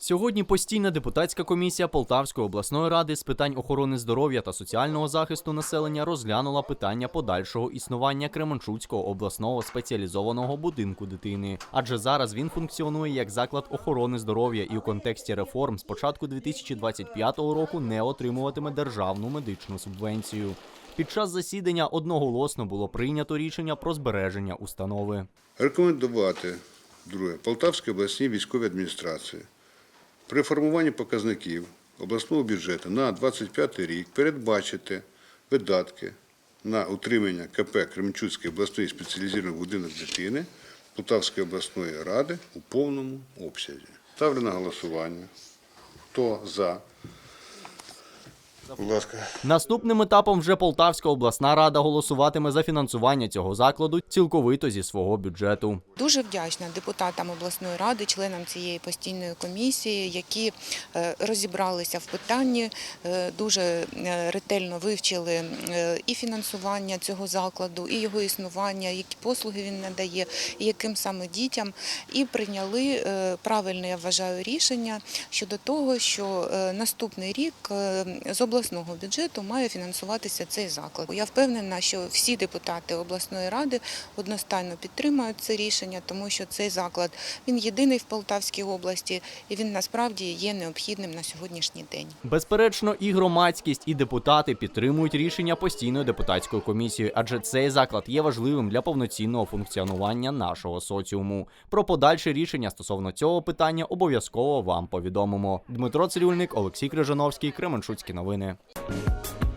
Сьогодні постійна депутатська комісія Полтавської обласної ради з питань охорони здоров'я та соціального захисту населення розглянула питання подальшого існування Кременчуцького обласного спеціалізованого будинку дитини. Адже зараз він функціонує як заклад охорони здоров'я і у контексті реформ з початку 2025 року не отримуватиме державну медичну субвенцію. Під час засідання одноголосно було прийнято рішення про збереження установи. Рекомендувати друге Полтавській обласній військовій адміністрації при формуванні показників обласного бюджету на 25 рік передбачити видатки на утримання КП Кременчуцький обласний спеціалізований будинок дитини Полтавської обласної ради у повному обсязі. Ставлю на голосування. Хто за? Будь ласка. Наступним етапом вже Полтавська обласна рада голосуватиме за фінансування цього закладу цілковито зі свого бюджету. Дуже вдячна депутатам обласної ради, членам цієї постійної комісії, які е, розібралися в питанні, е, дуже е, ретельно вивчили і фінансування цього закладу, і його існування, які послуги він надає, і яким саме дітям, і прийняли правильне, я вважаю, рішення щодо того, що наступний рік з обласного бюджету має фінансуватися цей заклад. Я впевнена, що всі депутати обласної ради одностайно підтримують це рішення, тому що цей заклад він єдиний в Полтавській області і він насправді є необхідним на сьогоднішній день. Безперечно, і громадськість, і депутати підтримують рішення постійної депутатської комісії, адже цей заклад є важливим для повноцінного функціонування нашого соціуму. Про подальше рішення стосовно цього питання обов'язково вам повідомимо. Дмитро Цирюльник, Олексій Крижановський, Кременчуцькі новини. ね。